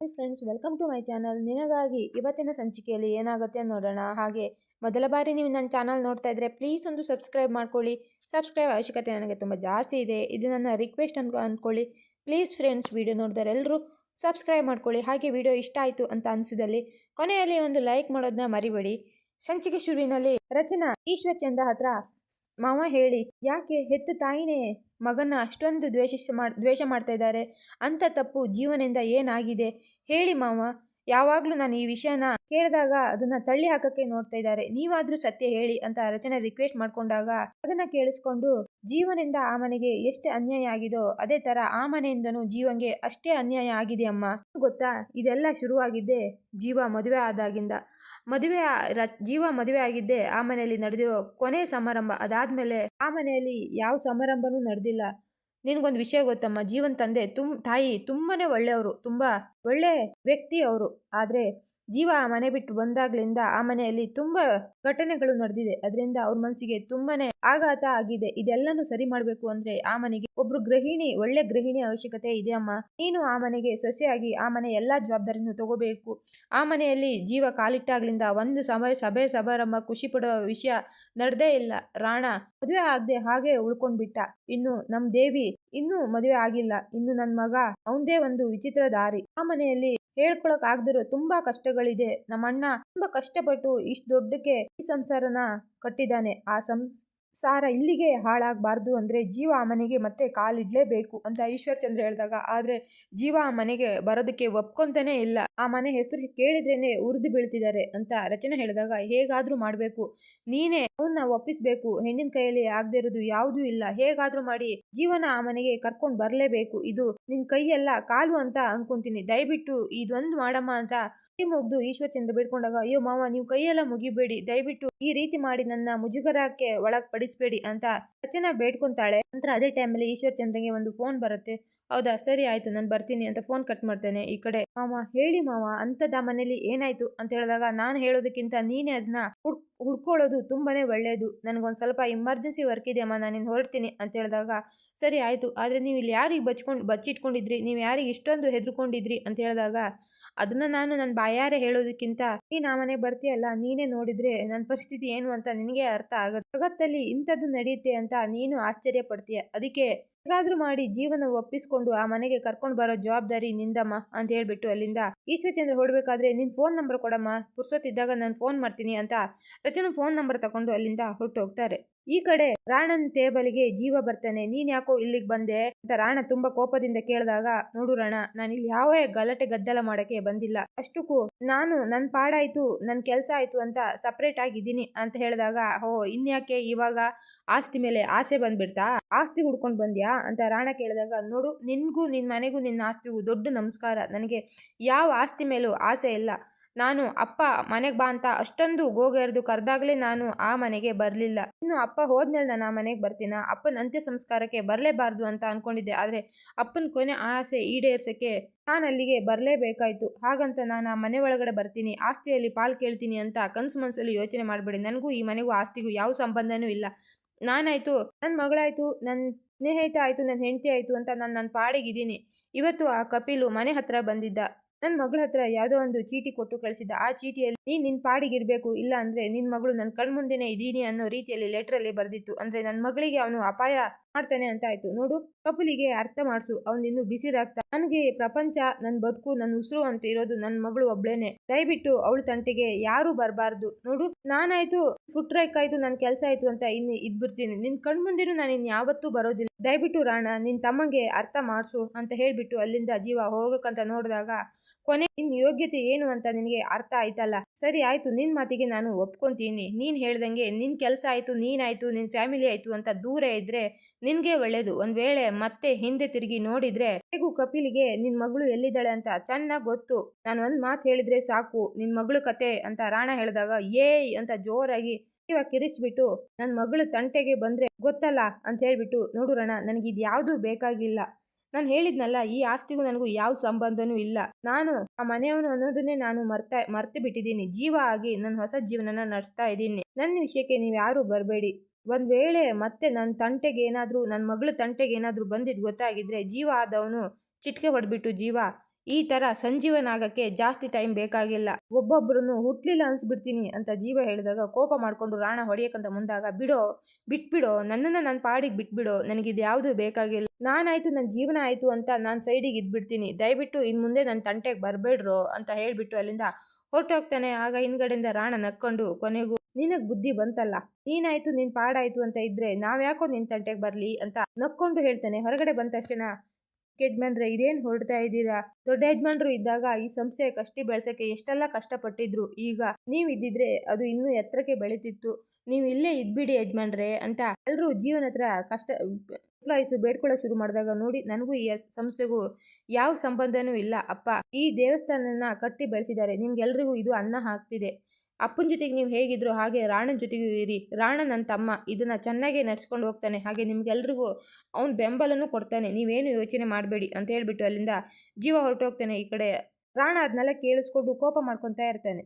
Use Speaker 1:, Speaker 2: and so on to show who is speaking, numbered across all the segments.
Speaker 1: Hi friends welcome to my channel ನಿನಗಾಗಿ ಇವತ್ತಿನ ಸಂಚಿಕೆಯಲ್ಲಿ ಏನಾಗುತ್ತೆ ನೋಡೋಣ. ಹಾಗೆ ಮೊದಲ ಬಾರಿ ನೀವು ನನ್ನ ಚಾನಲ್ ನೋಡ್ತಾ ಇದ್ರೆ ಪ್ಲೀಸ್ ಒಂದು ಸಬ್ಸ್ಕ್ರೈಬ್ ಮಾಡ್ಕೊಳ್ಳಿ. ಸಬ್ಸ್ಕ್ರೈಬ್ ಅವಶ್ಯಕತೆ ನನಗೆ ತುಂಬ ಜಾಸ್ತಿ ಇದೆ. ಇದು ನನ್ನ ರಿಕ್ವೆಸ್ಟ್ ಅನ್ಕೊ ಅಂದ್ಕೊಳ್ಳಿ ಪ್ಲೀಸ್ ಫ್ರೆಂಡ್ಸ್ ವಿಡಿಯೋ ನೋಡಿದರೆ ಎಲ್ಲರೂ ಸಬ್ಸ್ಕ್ರೈಬ್ ಮಾಡ್ಕೊಳ್ಳಿ. ಹಾಗೆ ವಿಡಿಯೋ ಇಷ್ಟ ಆಯಿತು ಅಂತ ಅನಿಸಿದಲ್ಲಿ ಕೊನೆಯಲ್ಲಿ ಒಂದು ಲೈಕ್ ಮಾಡೋದನ್ನ ಮರಿಬೇಡಿ. ಸಂಚಿಕೆ ಶುರುವಿನಲ್ಲಿ ರಚನಾ ಈಶ್ವರ್ ಚಂದ್ರ ಹತ್ರ ಮಾವ ಹೇಳಿ, ಯಾಕೆ ಹೆತ್ತ ತಾಯಿನೇ ಮಗನ ಅಷ್ಟೊಂದು ದ್ವೇಷಿಸ ಮಾಡ್, ದ್ವೇಷ ಮಾಡ್ತಾ ಇದ್ದಾರೆ? ಅಂಥ ತಪ್ಪು ಜೀವನದಿಂದ ಏನಾಗಿದೆ? ಹೇಳಿ ಮಾವ. ಯಾವಾಗಲೂ ನಾನು ಈ ವಿಷಯನ ಕೇಳಿದಾಗ ಅದನ್ನ ತಳ್ಳಿ ಹಾಕಕ್ಕೆ ನೋಡ್ತಾ ಇದ್ದಾರೆ. ನೀವಾದ್ರೂ ಸತ್ಯ ಹೇಳಿ ಅಂತ ರಚನೆ ರಿಕ್ವೆಸ್ಟ್ ಮಾಡ್ಕೊಂಡಾಗ ಅದನ್ನ ಕೇಳಿಸ್ಕೊಂಡು ಜೀವನದಿಂದ ಆ ಮನೆಗೆ ಎಷ್ಟು ಅನ್ಯಾಯ ಆಗಿದೋ ಅದೇ ತರ ಆ ಮನೆಯಿಂದನೂ ಜೀವನ್ಗೆ ಅಷ್ಟೇ ಅನ್ಯಾಯ ಆಗಿದೆ ಅಮ್ಮ. ಗೊತ್ತಾ? ಇದೆಲ್ಲ ಶುರುವಾಗಿದ್ದೆ ಜೀವ ಮದುವೆ ಆದಾಗಿಂದ. ಮದುವೆ ಜೀವ ಮದುವೆ ಆಗಿದ್ದೆ ಆ ಮನೆಯಲ್ಲಿ ನಡೆದಿರೋ ಕೊನೆ ಸಮಾರಂಭ ಅದಾದ್ಮೇಲೆ ಆ ಮನೆಯಲ್ಲಿ ಯಾವ ಸಮಾರಂಭನೂ ನಡೆದಿಲ್ಲ. ನಿನಗೊಂದು ವಿಷಯ ಗೊತ್ತಮ್ಮ. ಜೀವನ್ ತಂದೆ ತುಮ್ ತಾಯಿ ತುಂಬಾ ಒಳ್ಳೆಯವರು. ತುಂಬಾ ಒಳ್ಳೆ ವ್ಯಕ್ತಿ ಅವರು. ಆದ್ರೆ ಜೀವ ಆ ಮನೆ ಬಿಟ್ಟು ಬಂದಾಗ್ಲಿಂದ ಆ ಮನೆಯಲ್ಲಿ ತುಂಬಾ ಘಟನೆಗಳು ನಡೆದಿದೆ. ಅದರಿಂದ ಅವ್ರ ಮನಸ್ಸಿಗೆ ತುಂಬಾನೇ ಆಘಾತ ಆಗಿದೆ. ಇದೆಲ್ಲನೂ ಸರಿ ಮಾಡಬೇಕು ಅಂದ್ರೆ ಆ ಮನೆಗೆ ಒಬ್ರು ಗೃಹಿಣಿ, ಒಳ್ಳೆ ಗೃಹಿಣಿ ಅವಶ್ಯಕತೆ ಇದೆ ಅಮ್ಮ. ನೀನು ಆ ಮನೆಗೆ ಸಸಿಯಾಗಿ ಆ ಮನೆ ಎಲ್ಲಾ ಜವಾಬ್ದಾರಿನೂ ತಗೋಬೇಕು. ಆ ಮನೆಯಲ್ಲಿ ಜೀವ ಕಾಲಿಟ್ಟಾಗ್ಲಿಂದ ಒಂದು ಸಮಯ ಸಭೆ, ಸಮಾರಂಭ ಖುಷಿ ಪಡುವ ವಿಷಯ ನಡೆದೇ ಇಲ್ಲ. ರಾಣ ಮದುವೆ ಆಗದೆ ಹಾಗೆ ಉಳ್ಕೊಂಡ್ಬಿಟ್ಟ. ಇನ್ನು ನಮ್ ದೇವಿ ಇನ್ನೂ ಮದುವೆ ಆಗಿಲ್ಲ. ಇನ್ನು ನನ್ ಮಗ ಅವಂದೇ ಒಂದು ವಿಚಿತ್ರ ದಾರಿ. ಆ ಮನೆಯಲ್ಲಿ ಹೇಳ್ಕೊಳಕ್ ಆಗದಿರೋ ತುಂಬಾ ಕಷ್ಟಗಳಿದೆ. ನಮ್ಮ ಅಣ್ಣ ತುಂಬಾ ಕಷ್ಟಪಟ್ಟು ಇಷ್ಟು ದೊಡ್ಡಕ್ಕೆ ಈ ಸಂಸಾರನ ಕಟ್ಟಿದ್ದಾನೆ. ಆ ಸಂಸಾರ ಇಲ್ಲಿಗೆ ಹಾಳಾಗಬಾರ್ದು ಅಂದ್ರೆ ಜೀವ ಆ ಮನೆಗೆ ಮತ್ತೆ ಕಾಲಿಡಲೇಬೇಕು ಅಂತ ಈಶ್ವರ್ ಚಂದ್ರ ಹೇಳಿದಾಗ, ಆದ್ರೆ ಜೀವ ಆ ಮನೆಗೆ ಬರೋದಕ್ಕೆ ಒಪ್ಕೊಂತಾನೆ ಇಲ್ಲ. ಆ ಮನೆ ಹೆಸರು ಕೇಳಿದ್ರೇನೆ ಉರಿದು ಬೀಳ್ತಿದ್ದಾರೆ ಅಂತ ರಚನೆ ಹೇಳಿದಾಗ, ಹೇಗಾದರೂ ಮಾಡಬೇಕು. ನೀನೇ ಅವನ್ನ ಒಪ್ಪಿಸಬೇಕು. ಹೆಣ್ಣಿನ ಕೈಯಲ್ಲಿ ಆಗದೆ ಇರೋದು ಯಾವುದೂ ಇಲ್ಲ. ಹೇಗಾದರೂ ಮಾಡಿ ಜೀವನ ಆ ಮನೆಗೆ ಕರ್ಕೊಂಡು ಬರಲೇಬೇಕು. ಇದು ನಿನ್ ಕೈಯೆಲ್ಲ ಕಾಲು ಅಂತ ಅನ್ಕೊಂತೀನಿ. ದಯವಿಟ್ಟು ಇದೊಂದು ಮಾಡಮ್ಮ ಅಂತ ಕೈ ಮುಗ್ದು ಈಶ್ವರ್ ಚಂದ್ರ ಬೇಡ್ಕೊಂಡಾಗ, ಅಯ್ಯೋ ಮಾವ, ನೀವು ಕೈಯೆಲ್ಲ ಮುಗಿಬೇಡಿ. ದಯವಿಟ್ಟು ಈ ರೀತಿ ಮಾಡಿ ನನ್ನ ಮುಜುಗರಕ್ಕೆ ಒಳಗ್ ಪಡಿಸ್ಬೇಡಿ ಅಂತ ರಚನಾ ಬೇಡ್ಕೊಂತಾಳೆ. ನಂತರ ಅದೇ ಟೈಮಲ್ಲಿ ಈಶ್ವರ್ ಚಂದ್ರಗೆ ಒಂದು ಫೋನ್ ಬರುತ್ತೆ. ಹೌದಾ? ಸರಿ ಆಯ್ತು, ನಾನು ಬರ್ತೀನಿ ಅಂತ ಫೋನ್ ಕಟ್ ಮಾಡ್ತೇನೆ ಈ ಕಡೆ. ಮಾವ, ಹೇಳಿ ಮಾವ, ಅಂತದ ಮನೇಲಿ ಏನಾಯ್ತು? ಅಂತ ಹೇಳಿದಾಗ ನಾನು ಹೇಳೋದಕ್ಕಿಂತ ನೀನೇ ಅದನ್ನ ಹುಡ್ಕೊಳ್ಳೋದು ತುಂಬಾ ಒಳ್ಳೆಯದು ನನಗೊಂದು ಸ್ವಲ್ಪ ಎಮರ್ಜೆನ್ಸಿ ವರ್ಕ್ ಇದೆ ಅಮ್ಮ ನಾನು ಹೊರಡ್ತೀನಿ ಅಂತ ಹೇಳಿದಾಗ, ಸರಿ ಆಯಿತು, ಆದರೆ ನೀವು ಇಲ್ಲಿ ಯಾರಿಗೆ ಬಚ್ಕೊಂಡು, ಬಚ್ಚಿಟ್ಕೊಂಡಿದ್ರಿ? ನೀವು ಯಾರಿಗೆ ಇಷ್ಟೊಂದು ಹೆದರ್ಕೊಂಡಿದ್ರಿ? ಅಂತ ಹೇಳಿದಾಗ, ಅದನ್ನು ನಾನು ನನ್ನ ಬಾಯಾರೆ ಹೇಳೋದಕ್ಕಿಂತ, ನೀನು ಆ ಮನೆಗೆ ಬರ್ತೀಯಲ್ಲ, ನೀನೇ ನೋಡಿದರೆ ನನ್ನ ಪರಿಸ್ಥಿತಿ ಏನು ಅಂತ ನಿನಗೆ ಅರ್ಥ ಆಗುತ್ತೆ ಜಗತ್ತಲ್ಲಿ ಇಂಥದ್ದು ನಡೆಯುತ್ತೆ ಅಂತ ನೀನು ಆಶ್ಚರ್ಯ ಪಡ್ತೀಯ ಅದಕ್ಕೆ ಹೇಗಾದ್ರೂ ಮಾಡಿ ಜೀವನ ಒಪ್ಪಿಸ್ಕೊಂಡು ಆ ಮನೆಗೆ ಕರ್ಕೊಂಡು ಬರೋ ಜವಾಬ್ದಾರಿ ನಿಂದಮ್ಮ ಅಂತ ಹೇಳ್ಬಿಟ್ಟು ಅಲ್ಲಿಂದ ಈಶ್ವರಚಂದ್ರ ಹೊರಡ್ಬೇಕಾದ್ರೆ ನಿನ್ ಫೋನ್ ನಂಬರ್ ಕೊಡಮ್ಮ ಪುರ್ಸೊತ್ತಿದ್ದಾಗ ನಾನು ಫೋನ್ ಮಾಡ್ತೀನಿ ಅಂತ ರಚನ ಫೋನ್ ನಂಬರ್ ತಗೊಂಡು ಅಲ್ಲಿಂದ ಹೊರಟು ಹೋಗ್ತಾರೆ ಈ ಕಡೆ ರಾಣನ್ ಟೇಬಲ್ಗೆ ಜೀವ ಬರ್ತಾನೆ. ನೀನ್ ಯಾಕೋ ಇಲ್ಲಿಗೆ ಬಂದೆ ಅಂತ ರಾಣ ತುಂಬಾ ಕೋಪದಿಂದ ಕೇಳಿದಾಗ, ನೋಡು ರಾಣ, ನಾನು ಇಲ್ಲಿ ಯಾವ ಗಲಾಟೆ ಗದ್ದಲ ಮಾಡಕ್ಕೆ ಬಂದಿಲ್ಲ. ಅಷ್ಟಕ್ಕೂ ನಾನು ನನ್ ಪಾಡಾಯ್ತು, ನನ್ ಕೆಲ್ಸ ಆಯ್ತು ಅಂತ ಸಪ್ರೇಟ್ ಆಗಿದ್ದೀನಿ ಅಂತ ಹೇಳಿದಾಗ, ಹೋ, ಇನ್ಯಾಕೆ ಇವಾಗ ಆಸ್ತಿ ಮೇಲೆ ಆಸೆ ಬಂದ್ಬಿಡ್ತಾ? ಆಸ್ತಿ ಹುಡ್ಕೊಂಡು ಬಂದ್ಯಾ? ಅಂತ ರಾಣ ಕೇಳಿದಾಗ, ನೋಡು, ನಿನ್ಗೂ ನಿನ್ ಮನೆಗೂ ನಿನ್ನ ಆಸ್ತಿಗೂ ದೊಡ್ಡ ನಮಸ್ಕಾರ. ನನಗೆ ಯಾವ ಆಸ್ತಿ ಮೇಲೂ ಆಸೆ ಇಲ್ಲ. ನಾನು, ಅಪ್ಪ, ಮನೆಗೆ ಬಾ ಅಂತ ಅಷ್ಟೊಂದು ಗೋಗೆರೆದು ಕರೆದಾಗಲೇ ನಾನು ಆ ಮನೆಗೆ ಬರಲಿಲ್ಲ. ಇನ್ನು ಅಪ್ಪ ಹೋದ್ಮೇಲೆ ನಾನು ಆ ಮನೆಗೆ ಬರ್ತೀನ? ಅಪ್ಪನ ಅಂತ್ಯ ಸಂಸ್ಕಾರಕ್ಕೆ ಬರಲೇಬಾರ್ದು ಅಂತ ಅನ್ಕೊಂಡಿದ್ದೆ. ಆದರೆ ಅಪ್ಪನ ಕೊನೆ ಆಸೆ ಈಡೇರ್ಸೋಕ್ಕೆ ನಾನು ಅಲ್ಲಿಗೆ ಬರಲೇಬೇಕಾಯಿತು. ಹಾಗಂತ ನಾನು ಆ ಮನೆ ಒಳಗಡೆ ಬರ್ತೀನಿ, ಆಸ್ತಿಯಲ್ಲಿ ಪಾಲು ಕೇಳ್ತೀನಿ ಅಂತ ಕನಸು ಮನಸ್ಸಲ್ಲಿ ಯೋಚನೆ ಮಾಡಬೇಡಿ. ನನಗೂ ಈ ಮನೆಗೂ ಆಸ್ತಿಗೂ ಯಾವ ಸಂಬಂಧನೂ ಇಲ್ಲ. ನಾನಾಯಿತು ನನ್ನ ಮಗಳಾಯಿತು ನನ್ನ ಸ್ನೇಹಿತ ಆಯಿತು ನನ್ನ ಹೆಂಡತಿ ಆಯಿತು ಅಂತ ನಾನು ನನ್ನ ಪಾಡಿಗಿದ್ದೀನಿ. ಇವತ್ತು ಆ ಕಪಿಲು ಮನೆ ಹತ್ರ ಬಂದಿದ್ದ. ನನ್ನ ಮಗಳ ಹತ್ರ ಯಾವುದೋ ಒಂದು ಚೀಟಿ ಕೊಟ್ಟು ಕಳಿಸಿದ್ದ, ಆ ಚೀಟಿಯಲ್ಲಿ ನೀನು ನಿನ್ನ ಪಾಡಿಗಿರಬೇಕು, ಇಲ್ಲ ಅಂದರೆ ನಿನ್ನ ಮಗಳು ನನ್ನ ಕಣ್ಮುಂದೆನೇ ಇದ್ದೀನಿ ಅನ್ನೋ ರೀತಿಯಲ್ಲಿ ಲೆಟ್ರಲ್ಲಿ ಬರೆದಿತ್ತು. ಅಂದರೆ ನನ್ನ ಮಗಳಿಗೆ ಅವನು ಅಪಾಯ ಮಾಡ್ತಾನೆ ಅಂತ ಆಯ್ತು. ನೋಡು, ಕಪಿಲಿಗೆ ಅರ್ಥ ಮಾಡಿಸು. ಅವನಿನ್ನು ಬಿಸಿ ರಕ್ತ ನನಗೆ ಪ್ರಪಂಚ ನನ್ನ ಬದುಕು ನನ್ನ ಉಸಿರು ಅಂತ ಇರೋದು ನನ್ನ ಮಗಳು ಒಬ್ಳೇನೆ. ದಯವಿಟ್ಟು ಅವಳ ತಂಟೆಗೆ ಯಾರು ಬರಬಾರ್ದು. ನೋಡು, ನಾನಾಯ್ತು ಟ್ರೈಕ್ ಆಯ್ತು ನನ್ನ ಕೆಲಸ ಆಯ್ತು ಅಂತ ಇನ್ನು ಇದ್ಬಿಡ್ತೀನಿ. ನಿನ್ ಕಣ್ಮುಂದಿನ ನಾನು ಇನ್ ಯಾವತ್ತೂ ಬರೋದಿಲ್ಲ. ದಯವಿಟ್ಟು ರಾಣ, ನಿನ್ ತಮ್ಮಂಗೆ ಅರ್ಥ ಮಾಡಿಸು ಅಂತ ಹೇಳ್ಬಿಟ್ಟು ಅಲ್ಲಿಂದ ಜೀವ ಹೋಗಕ್ಕಂತ ನೋಡಿದಾಗ ಕೊನೆ ನಿನ್ ಯೋಗ್ಯತೆ ಏನು ಅಂತ ನಿನಗೆ ಅರ್ಥ ಆಯ್ತಲ್ಲ? ಸರಿ ಆಯ್ತು, ನಿನ್ ಮಾತಿಗೆ ನಾನು ಒಪ್ಕೊಂತೀನಿ. ನೀನ್ ಹೇಳ್ದಂಗೆ ನಿನ್ ಕೆಲಸ ಆಯ್ತು ನೀನಾಯ್ತು ನಿನ್ ಫ್ಯಾಮಿಲಿ ಆಯ್ತು ಅಂತ ದೂರ ಇದ್ರೆ ನಿನ್ಗೆ ಒಳ್ಳೇದು. ಒಂದ್ ವೇಳೆ ಮತ್ತೆ ಹಿಂದೆ ತಿರುಗಿ ನೋಡಿದ್ರೆ, ಹೇಗೂ ಕಪಿಲಿಗೆ, ನಿನ್ ಮಗಳು ಎಲ್ಲಿದ್ದಾಳೆ ಅಂತ ಚೆನ್ನಾಗ್ ಗೊತ್ತು. ನಾನು ಒಂದ್ ಮಾತು ಹೇಳಿದ್ರೆ ಸಾಕು. ನಿನ್ ಮಗಳು ಕತೆ ಅಂತ ರಾಣ ಹೇಳಿದಾಗ, ಏಯ್ ಅಂತ ಜೋರಾಗಿ ಇವಾಗ ಕಿರಿಸ್ಬಿಟ್ಟು ನನ್ನ ಮಗಳು ತಂಟೆಗೆ ಬಂದ್ರೆ ಗೊತ್ತಲ್ಲ ಅಂತ ಹೇಳ್ಬಿಟ್ಟು, ನೋಡು ರಣ, ನನಗೆ ಇದು ಯಾವುದು ಬೇಕಾಗಿಲ್ಲ. ನಾನು ಹೇಳಿದ್ನಲ್ಲ, ಈ ಆಸ್ತಿಗೂ ನನಗೂ ಯಾವ ಸಂಬಂಧನೂ ಇಲ್ಲ. ನಾನು, ಆ ಮನೆಯವನು ಅನ್ನೋದನ್ನೇ ನಾನು ಮರ್ತ ಮರ್ತು ಬಿಟ್ಟಿದ್ದೀನಿ ಜೀವ ಆಗಿ ನನ್ನ ಹೊಸ ಜೀವನನ ನಡೆಸ್ತಾ ಇದ್ದೀನಿ. ನನ್ನ ವಿಷಯಕ್ಕೆ ನೀವು ಯಾರು ಬರಬೇಡಿ. ಒಂದ್ ವೇಳೆ ಮತ್ತೆ ನನ್ನ ತಂಟೆಗೆ ಏನಾದರೂ ನನ್ನ ಮಗಳ ತಂಟೆಗೆ ಏನಾದರೂ ಬಂದಿದ್ದು ಗೊತ್ತಾಗಿದ್ರೆ ಜೀವ ಆದವನು ಚಿಟ್ಕೆ ಹೊಡೆದ್ಬಿಟ್ಟು ಜೀವ. ಈ ಥರ ಸಂಜೀವನ ಆಗಕ್ಕೆ ಜಾಸ್ತಿ ಟೈಮ್ ಬೇಕಾಗಿಲ್ಲ. ಒಬ್ಬೊಬ್ಬರನ್ನು ಹುಟ್ಲಿಲ್ಲ ಅನ್ಸ್ಬಿಡ್ತೀನಿ ಅಂತ ಜೀವ ಹೇಳಿದಾಗ ಕೋಪ ಮಾಡಿಕೊಂಡು ರಾಣ ಹೊಡೆಯಕ್ಕಂತ ಮುಂದಾಗ, ಬಿಡೋ, ಬಿಟ್ಬಿಡೋ, ನನ್ನನ್ನು ನನ್ನ ಪಾಡಿಗೆ ಬಿಟ್ಬಿಡೋ ನನಗಿದು ಯಾವುದು ಬೇಕಾಗಿಲ್ಲ. ನಾನಾಯಿತು ನನ್ನ ಜೀವನ ಆಯಿತು ಅಂತ ನಾನು ಸೈಡಿಗೆ ಇದ್ಬಿಡ್ತೀನಿ. ದಯವಿಟ್ಟು ಇನ್ನು ಮುಂದೆ ನನ್ನ ತಂಟೆಗೆ ಬರಬೇಡ್ರೋ ಅಂತ ಹೇಳಿಬಿಟ್ಟು ಅಲ್ಲಿಂದ ಹೊರಟೋಗ್ತಾನೆ. ಆಗ ಹಿಂದ್ಗಡೆಯಿಂದ ರಾಣ ನಕ್ಕೊಂಡು ಕೊನೆಗೂ ನಿನಗ್ ಬುದ್ಧಿ ಬಂತಲ್ಲ? ನೀನಾಯ್ತು, ನಿನ್ ಪಾಡಾಯ್ತು ಅಂತ ಇದ್ರೆ ನಾವ್ಯಾಕೋ ನಿನ್ ತಂಟೆಗೆ ಬರ್ಲಿ ಅಂತ ನಕ್ಕೊಂಡು ಹೇಳ್ತಾನೆ. ಹೊರಗಡೆ ಬಂದ ತಕ್ಷಣ ಯಜಮಾನ್ರೆ ಇದೇನು ಹೊರಡ್ತಾ ಇದ್ದೀರಾ? ದೊಡ್ಡ ಯಜಮಾನ್ರು ಇದ್ದಾಗ ಈ ಸಂಸ್ಥೆ ಕಷ್ಟಿ ಬೆಳೆಸೋಕೆ ಎಷ್ಟೆಲ್ಲ ಕಷ್ಟಪಟ್ಟಿದ್ರು. ಈಗ ನೀವು ಇದ್ದಿದ್ರೆ ಅದು ಇನ್ನೂ ಎತ್ತರಕ್ಕೆ ಬೆಳೀತಿತ್ತು. ನೀವು ಇಲ್ಲೇ ಇದ್ಬಿಡಿ ಯಜಮಾನ್ರೆ ಅಂತ ಎಲ್ಲರೂ ಜೀವನ ಹತ್ರ ಕಷ್ಟ ಎಂಪ್ಲಾಯೀಸ್ ಬೇಡ್ಕೊಳ್ಳೋಕೆ ಶುರು ಮಾಡಿದಾಗ ನೋಡಿ ನನಗೂ ಈ ಸಂಸ್ಥೆಗೂ ಯಾವ ಸಂಬಂಧನೂ ಇಲ್ಲ. ಅಪ್ಪ, ಈ ದೇವಸ್ಥಾನನ ಕಟ್ಟಿ ಬೆಳೆಸಿದ್ದಾರೆ. ನಿಮ್ಗೆಲ್ರಿಗೂ ಇದು ಅನ್ನ ಹಾಕ್ತಿದೆ. ಅಪ್ಪನ ಜೊತೆಗೆ ನೀವು ಹೇಗಿದ್ರು ಹಾಗೆ ರಾಣನ ಜೊತೆಗೂ ಇರಿ. ರಾಣ ನನ್ನ ತಮ್ಮ. ಇದನ್ನು ಚೆನ್ನಾಗಿ ನಡ್ಸ್ಕೊಂಡು ಹೋಗ್ತಾನೆ. ಹಾಗೆ ನಿಮಗೆಲ್ರಿಗೂ ಅವ್ನ ಬೆಂಬಲನೂ ಕೊಡ್ತಾನೆ. ನೀವೇನು ಯೋಚನೆ ಮಾಡಬೇಡಿ ಅಂತ ಹೇಳಿಬಿಟ್ಟು ಅಲ್ಲಿಂದ ಜೀವ ಹೊರಟೋಗ್ತಾನೆ ಈ ಕಡೆ. ರಾಣ ಅದನ್ನೆಲ್ಲ ಕೇಳಿಸ್ಕೊಂಡು ಕೋಪ ಮಾಡ್ಕೊತಾ ಇರ್ತಾನೆ.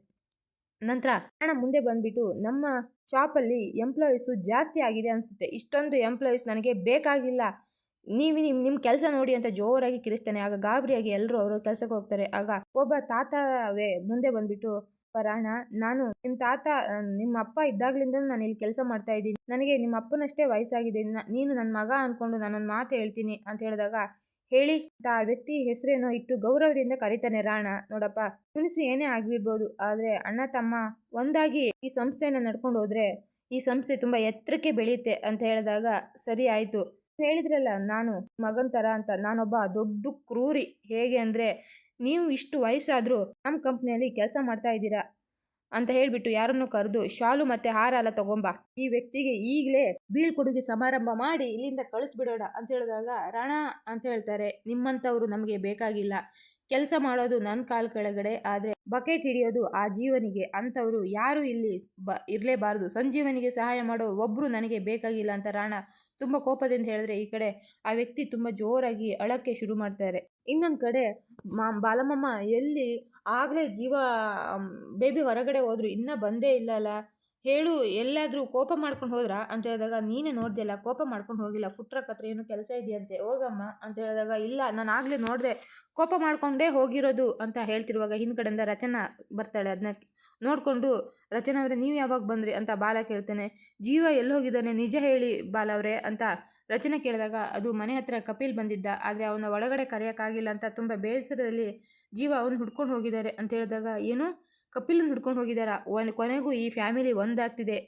Speaker 1: ನಂತರ ರಾಣ ಮುಂದೆ ಬಂದ್ಬಿಟ್ಟು, ನಮ್ಮ ಶಾಪಲ್ಲಿ ಎಂಪ್ಲಾಯೀಸು ಜಾಸ್ತಿ ಆಗಿದೆ ಅನಿಸುತ್ತೆ. ಇಷ್ಟೊಂದು ಎಂಪ್ಲಾಯೀಸ್ ನನಗೆ ಬೇಕಾಗಿಲ್ಲ. ನೀವು ನಿಮ್ಮ ನಿಮ್ಮ ಕೆಲಸ ನೋಡಿ ಅಂತ ಜೋರಾಗಿ ಕಿರಿಸ್ತಾನೆ. ಆಗ ಗಾಬರಿಯಾಗಿ ಎಲ್ಲರೂ ಅವರು ಕೆಲಸಕ್ಕೆ ಹೋಗ್ತಾರೆ. ಆಗ ಒಬ್ಬ ತಾತವೇ ಮುಂದೆ ಬಂದ್ಬಿಟ್ಟು ರಾಣ ನಾನು ನಿಮ್ಮ ತಾತ ನಿಮ್ಮ ಅಪ್ಪ ಇದ್ದಾಗ್ಲಿಂದ ನಾನು ಇಲ್ಲಿ ಕೆಲಸ ಮಾಡ್ತಾ ಇದ್ದೀನಿ. ನನಗೆ ನಿಮ್ಮ ಅಪ್ಪನಷ್ಟೇ ವಯಸ್ಸಾಗಿದೆ. ನೀನು ನನ್ನ ಮಗ ಅಂದ್ಕೊಂಡು ನಾನೊಂದು ಮಾತು ಹೇಳ್ತೀನಿ ಅಂತ ಹೇಳಿದಾಗ, ಹೇಳಿ ಆ ವ್ಯಕ್ತಿ ಹೆಸರೇನೋ ಇಟ್ಟು ಗೌರವದಿಂದ ಕರೀತಾನೆ ರಾಣ. ನೋಡಪ್ಪ ಮುನಿಸು ಏನೇ ಆಗಿರ್ಬೋದು, ಆದರೆ ಅಣ್ಣ, ತಮ್ಮ ಒಂದಾಗಿ ಈ ಸಂಸ್ಥೆಯನ್ನು ನಡ್ಕೊಂಡು ಹೋದ್ರೆ ಈ ಸಂಸ್ಥೆ ತುಂಬ ಎತ್ತರಕ್ಕೆ ಬೆಳೆಯುತ್ತೆ ಅಂತ ಹೇಳಿದಾಗ, ಸರಿ ಆಯ್ತು. ಹೇಳಿದ್ರಲ್ಲ, ನಾನು ಮಗನ ತರ ಅಂತ, ನಾನೊಬ್ಬ ದೊಡ್ಡ ಕ್ರೂರಿ, ಹೇಗೆ ಅಂದ್ರೆ ನೀವು ಇಷ್ಟು ವಯಸ್ಸಾದರೂ ನಮ್ಮ ಕಂಪ್ನಿಯಲ್ಲಿ ಕೆಲಸ ಮಾಡ್ತಾ ಇದ್ದೀರಾ? ಅಂತ ಹೇಳ್ಬಿಟ್ಟು ಯಾರನ್ನು ಕರೆದು, ಶಾಲು ಮತ್ತೆ ಹಾರ ಎಲ್ಲ ತಗೊಂಬ, ಈ ವ್ಯಕ್ತಿಗೆ ಈಗಲೇ ಬೀಳ್ಕೊಡುಗೆ ಸಮಾರಂಭ ಮಾಡಿ ಇಲ್ಲಿಂದ ಕಳಿಸ್ಬಿಡೋಣ ಅಂತ ಹೇಳಿದಾಗ, ರಾಣ ಅಂತ ಹೇಳ್ತಾರೆ. ನಿಮ್ಮಂಥವ್ರು ನಮಗೆ ಬೇಕಾಗಿಲ್ಲ. ಕೆಲಸ ಮಾಡೋದು ನನ್ನ ಕಾಲ್ ಕೆಳಗಡೆ, ಆದರೆ ಬಕೆಟ್ ಹಿಡಿಯೋದು ಆ ಜೀವನಿಗೆ. ಅಂಥವರು ಯಾರು ಇಲ್ಲಿ ಬ ಇರಲೇಬಾರದು. ಸಂಜೀವನಿಗೆ ಸಹಾಯ ಮಾಡೋ ಒಬ್ಬರು ನನಗೆ ಬೇಕಾಗಿಲ್ಲ ಅಂತ ರಾಣ ತುಂಬ ಕೋಪದಿಂದ ಹೇಳಿದ್ರೆ ಈ ಕಡೆ ಆ ವ್ಯಕ್ತಿ ತುಂಬ ಜೋರಾಗಿ ಅಳಕ್ಕೆ ಶುರು ಮಾಡ್ತಾರೆ. ಇನ್ನೊಂದು ಕಡೆ ಮಾ ಬಾಲಮ್ಮಮ್ಮ ಎಲ್ಲಿ ಆಗಲೇ ಜೀವ ಬೇಬಿ ಹೊರಗಡೆ ಹೋದ್ರು, ಇನ್ನೂ ಬಂದೇ ಇಲ್ಲಲ್ಲ. ಹೇಳು, ಎಲ್ಲಾದರೂ ಕೋಪ ಮಾಡ್ಕೊಂಡು ಹೋದ್ರ? ಅಂತ ಹೇಳಿದಾಗ, ನೀನೇ ನೋಡ್ದೆಲ್ಲ ಕೋಪ ಮಾಡ್ಕೊಂಡು ಹೋಗಿಲ್ಲ ಫುಟ್ರಕ್ ಹತ್ರ ಏನೋ ಕೆಲಸ ಇದೆಯಂತೆ, ಹೋಗಮ್ಮ ಅಂತ ಹೇಳಿದಾಗ, ಇಲ್ಲ, ನಾನು ಆಗಲೇ ನೋಡಿದೆ, ಕೋಪ ಮಾಡಿಕೊಂಡೇ ಹೋಗಿರೋದು ಅಂತ ಹೇಳ್ತಿರುವಾಗ ಹಿಂದ್ಗಡೆಯಿಂದ ರಚನಾ ಬರ್ತಾಳೆ ಅದನ್ನ ನೋಡಿಕೊಂಡು, ರಚನಾ ಅವರೇ, ನೀವು ಯಾವಾಗ ಬಂದ್ರಿ ಅಂತ ಬಾಲ ಕೇಳ್ತಾನೆ, ಜೀವ ಎಲ್ಲಿ ಹೋಗಿದ್ದಾನೆ, ನಿಜ ಹೇಳಿ ಬಾಲ ಅವರೇ ಅಂತ ರಚನೆ ಕೇಳಿದಾಗ, ಅದು ಮನೆ ಹತ್ರ ಕಪಿಲ್ ಬಂದಿದ್ದ, ಆದರೆ ಅವನ ಒಳಗಡೆ ಕರೆಯೋಕ್ಕಾಗಿಲ್ಲ ಅಂತ ತುಂಬ ಬೇಸರದಲ್ಲಿ ಜೀವ ಅವನು ಹುಡ್ಕೊಂಡು ಹೋಗಿದ್ದಾರೆ ಅಂತ ಹೇಳಿದಾಗ, ಏನು? ಕಪಿಲನ್ ಹಿಡ್ಕೊಂಡು ಹೋಗಿದ್ದಾರೆ? ಒಂದು ಕೊನೆಗೂ ಈ ಫ್ಯಾಮಿಲಿ ಒಂದಾಗ್ತಿದೆ.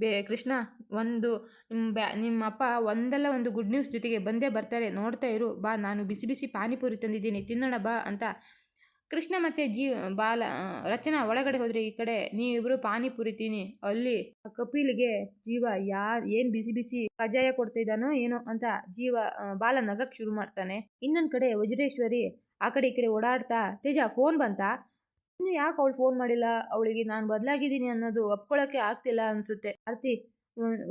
Speaker 1: ಬೇ, ಕೃಷ್ಣ, ಒಂದು ನಿಮ್ಮ ಬ್ಯಾ, ನಿಮ್ಮ ಅಪ್ಪ ಒಂದಲ್ಲ ಒಂದು ಗುಡ್ ನ್ಯೂಸ್ ಜೊತೆಗೆ ಬಂದೇ ಬರ್ತಾರೆ. ನೋಡ್ತಾ ಇರು. ಬಾ, ನಾನು ಬಿಸಿ ಬಿಸಿ ಪಾನಿಪುರಿ ತಂದಿದ್ದೀನಿ. ತಿನ್ನೋಣ ಬಾ ಅಂತ. ಕೃಷ್ಣ ಮತ್ತು ಜೀ, ಬಾಲ ರಚನಾ ಒಳಗಡೆ ಹೋದರೆ ಈ ಕಡೆ ನೀವಿಬ್ಬರು ಪಾನಿಪುರಿ ತಿನ್ನಿ. ಅಲ್ಲಿ ಕಪಿಲ್ಗೆ, ಜೀವ ಯಾ ಏನು ಬಿಸಿ ಬಿಸಿ ಕಜಾಯ ಕೊಡ್ತಾ ಇದ್ದಾನೋ ಏನೋ ಅಂತ ಜೀವ ಬಾಲ ನಗಕ್ಕೆ ಶುರು ಮಾಡ್ತಾನೆ. ಇನ್ನೊಂದು ಕಡೆ ವಜ್ರೇಶ್ವರಿ ಆ ಕಡೆ ಈ ಕಡೆ ಓಡಾಡ್ತಾ, ತೇಜ, ಫೋನ್ ಬಂತಾ? ಇನ್ನು ಯಾಕೆ ಅವಳು ಫೋನ್ ಮಾಡಿಲ್ಲ? ಅವಳಿಗೆ ನಾನು ಬದಲಾಗಿದ್ದೀನಿ ಅನ್ನೋದು ಒಪ್ಕೊಳ್ಳೋಕ್ಕೆ ಆಗ್ತಿಲ್ಲ ಅನಿಸುತ್ತೆ. ಆರ್ತಿ,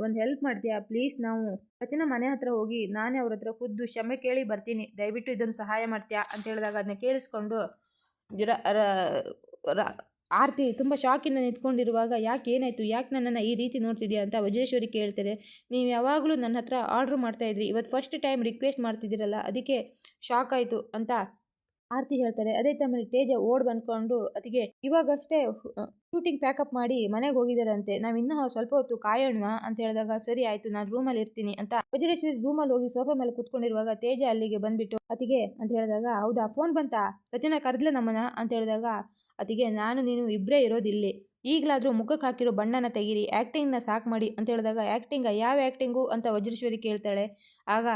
Speaker 1: ಒಂದು ಹೆಲ್ಪ್ ಮಾಡ್ತೀಯಾ? ಪ್ಲೀಸ್ ನಾವು ರಚನ ಮನೆ ಹತ್ರ ಹೋಗಿ ನಾನೇ ಅವ್ರ ಹತ್ರ ಖುದ್ದು ಕ್ಷಮೆ ಕೇಳಿ ಬರ್ತೀನಿ. ದಯವಿಟ್ಟು ಇದನ್ನು ಸಹಾಯ ಮಾಡ್ತೀಯಾ? ಅಂತ ಹೇಳಿದಾಗ ಅದನ್ನ ಕೇಳಿಸ್ಕೊಂಡು ಆರತಿ ಆರ್ತಿ ತುಂಬ ಶಾಕಿಂದ ನಿಂತ್ಕೊಂಡಿರುವಾಗ ಯಾಕೆ ಏನಾಯಿತು? ಯಾಕೆ ನನ್ನನ್ನು ಈ ರೀತಿ ನೋಡ್ತಿದ್ಯಾ ಅಂತ ವಜ್ರೇಶ್ವರಿ ಕೇಳ್ತಾರೆ. ನೀವು ಯಾವಾಗಲೂ ನನ್ನ ಹತ್ರ ಆರ್ಡ್ರ್ ಮಾಡ್ತಾ ಇದ್ರಿ. ಇವತ್ತು ಫಸ್ಟ್ ಟೈಮ್ ರಿಕ್ವೆಸ್ಟ್ ಮಾಡ್ತಿದ್ದೀರಲ್ಲ, ಅದಕ್ಕೆ ಶಾಕ್ ಆಯಿತು ಅಂತ ಆರ್ತಿ ಹೇಳ್ತಾರೆ. ಅದೇ ಟೈಮಲ್ಲಿ ತೇಜ ಓಡ್ ಬಂದ್ಕೊಂಡು ಅದಕ್ಕೆ ಇವಾಗಷ್ಟೇ ಶೂಟಿಂಗ್ ಪ್ಯಾಕಪ್ ಮಾಡಿ ಮನೆಗೆ ಹೋಗಿದ್ದಾರಂತೆ ನಾವು ಇನ್ನೂ ಸ್ವಲ್ಪ ಹೊತ್ತು ಕಾಯೋಣ ಅಂತ ಹೇಳಿದಾಗ, ಸರಿ ಆಯ್ತು, ನಾನು ರೂಮಲ್ಲಿ ಇರ್ತೀನಿ ಅಂತ. ವಜ್ರೇಶ್ವರಿ ರೂಮಲ್ಲಿ ಹೋಗಿ ಸೋಫಾ ಮೇಲೆ ಕುತ್ಕೊಂಡಿರುವಾಗ ತೇಜ ಅಲ್ಲಿಗೆ ಬಂದ್ಬಿಟ್ಟು, ಅತಿಗೆ, ಅಂತ ಹೇಳಿದಾಗ, ಹೌದಾ ಫೋನ್ ಬಂತಾ? ರಚನಾ ಕರೆದ್ಲ ನಮ್ಮನ ಅಂತ ಹೇಳಿದಾಗ, ಅತಿಗೆ, ನಾನು, ನೀನು ಇಬ್ಬರೇ ಇರೋದಿಲ್ಲಿ. ಈಗಲಾದರೂ ಮುಖಕ್ಕೆ ಹಾಕಿರೋ ಬಣ್ಣನ ತೆಗೀರಿ ಆ್ಯಕ್ಟಿಂಗ್ನ ಸಾಕು ಮಾಡಿ, ಅಂತ ಹೇಳಿದಾಗ ಆ್ಯಕ್ಟಿಂಗ ಯಾವ ಆ್ಯಕ್ಟಿಂಗು ಅಂತ ವಜ್ರೇಶ್ವರಿ ಕೇಳ್ತಾಳೆ. ಆಗ,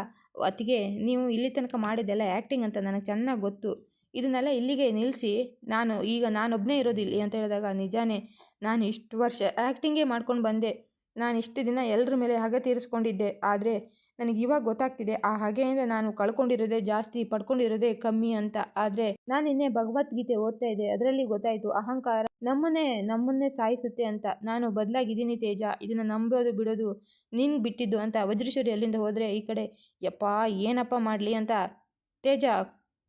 Speaker 1: ಅತಿಗೆ, ನೀವು ಇಲ್ಲಿ ತನಕ ಮಾಡಿದ್ದೆಲ್ಲ ಆ್ಯಕ್ಟಿಂಗ್ ಅಂತ ನನಗೆ ಚೆನ್ನಾಗಿ ಗೊತ್ತು. ಇದನ್ನೆಲ್ಲ ಇಲ್ಲಿಗೆ ನಿಲ್ಲಿಸಿ, ನಾನು ಈಗ ನಾನೊಬ್ಬನೇ ಇರೋದು ಇಲ್ಲಿ ಅಂತ ಹೇಳಿದಾಗ ನಿಜಾನೇ ನಾನು ಇಷ್ಟು ವರ್ಷ ಆ್ಯಕ್ಟಿಂಗೇ ಮಾಡ್ಕೊಂಡು ಬಂದೆ. ನಾನು ಇಷ್ಟು ದಿನ ಎಲ್ಲರ ಮೇಲೆ ಹಗೆ ತೀರಿಸ್ಕೊಂಡಿದ್ದೆ. ಆದರೆ ನನಗೆ ಇವಾಗ ಗೊತ್ತಾಗ್ತಿದೆ, ಆ ಹಗೆಯಿಂದ ನಾನು ಕಳ್ಕೊಂಡಿರೋದೇ ಜಾಸ್ತಿ, ಪಡ್ಕೊಂಡಿರೋದೇ ಕಮ್ಮಿ ಅಂತ. ಆದರೆ ನಾನು ನಿನ್ನೆ ಭಗವದ್ಗೀತೆ ಓದ್ತಾ ಇದ್ದೆ. ಅದರಲ್ಲಿ ಗೊತ್ತಾಯಿತು, ಅಹಂಕಾರ ನಮ್ಮನ್ನೇ ನಮ್ಮನ್ನೇ ಸಾಯಿಸುತ್ತೆ ಅಂತ. ನಾನು ಬದಲಾಗಿದ್ದೀನಿ ತೇಜ, ಇದನ್ನು ನಂಬೋದು ಬಿಡೋದು ನಿನ್ಗೆ ಬಿಟ್ಟಿದ್ದು ಅಂತ. ವಜ್ರೇಶ್ವರಿ ಅಲ್ಲಿಂದ ಹೋದರೆ ಈ ಕಡೆ, ಯಪ್ಪ, ಏನಪ್ಪ ಮಾಡಲಿ? ಅಂತ. ತೇಜ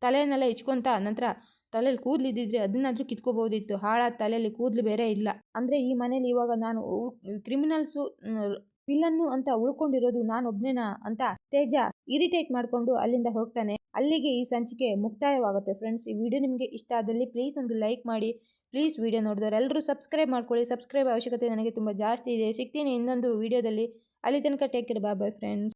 Speaker 1: ತಲೆಯನ್ನೆಲ್ಲ ಹೆಚ್ಕೊಂತ ನಂತರ ತಲೆಯಲ್ಲಿ ಕೂದಲಿದ್ದಿದ್ರೆ ಅದನ್ನಾದರೂ ಕಿತ್ಕೋಬೋದಿತ್ತು. ಹಾಳಾದ ತಲೆಯಲ್ಲಿ ಕೂದಲು ಬೇರೆ ಇಲ್ಲ. ಅಂದರೆ ಈ ಮನೇಲಿ ಇವಾಗ ನಾನು ಕ್ರಿಮಿನಲ್ಸು ಪಿಲ್ಲನ್ನು ಅಂತ ಉಳ್ಕೊಂಡಿರೋದು ನಾನೊಬ್ನೇನಾ ಅಂತ ತೇಜ ಇರಿಟೇಟ್ ಮಾಡಿಕೊಂಡು ಅಲ್ಲಿಂದ ಹೋಗ್ತಾನೆ. ಅಲ್ಲಿಗೆ ಈ ಸಂಚಿಕೆ ಮುಕ್ತಾಯವಾಗುತ್ತೆ. ಫ್ರೆಂಡ್ಸ್ ಈ ವಿಡಿಯೋ ನಿಮಗೆ ಇಷ್ಟ ಆದಲ್ಲಿ ಪ್ಲೀಸ್ ಒಂದು ಲೈಕ್ ಮಾಡಿ. ಪ್ಲೀಸ್ ವಿಡಿಯೋ ನೋಡಿದವರು ಎಲ್ಲರೂ ಸಬ್ಸ್ಕ್ರೈಬ್ ಮಾಡ್ಕೊಳ್ಳಿ. ಸಬ್ಸ್ಕ್ರೈಬ್ ಅವಶ್ಯಕತೆ ನನಗೆ ತುಂಬ ಜಾಸ್ತಿ ಇದೆ. ಸಿಗ್ತೀನಿ ಇನ್ನೊಂದು ವಿಡಿಯೋದಲ್ಲಿ ಅಲ್ಲಿ ತನಕ take care bye bye friends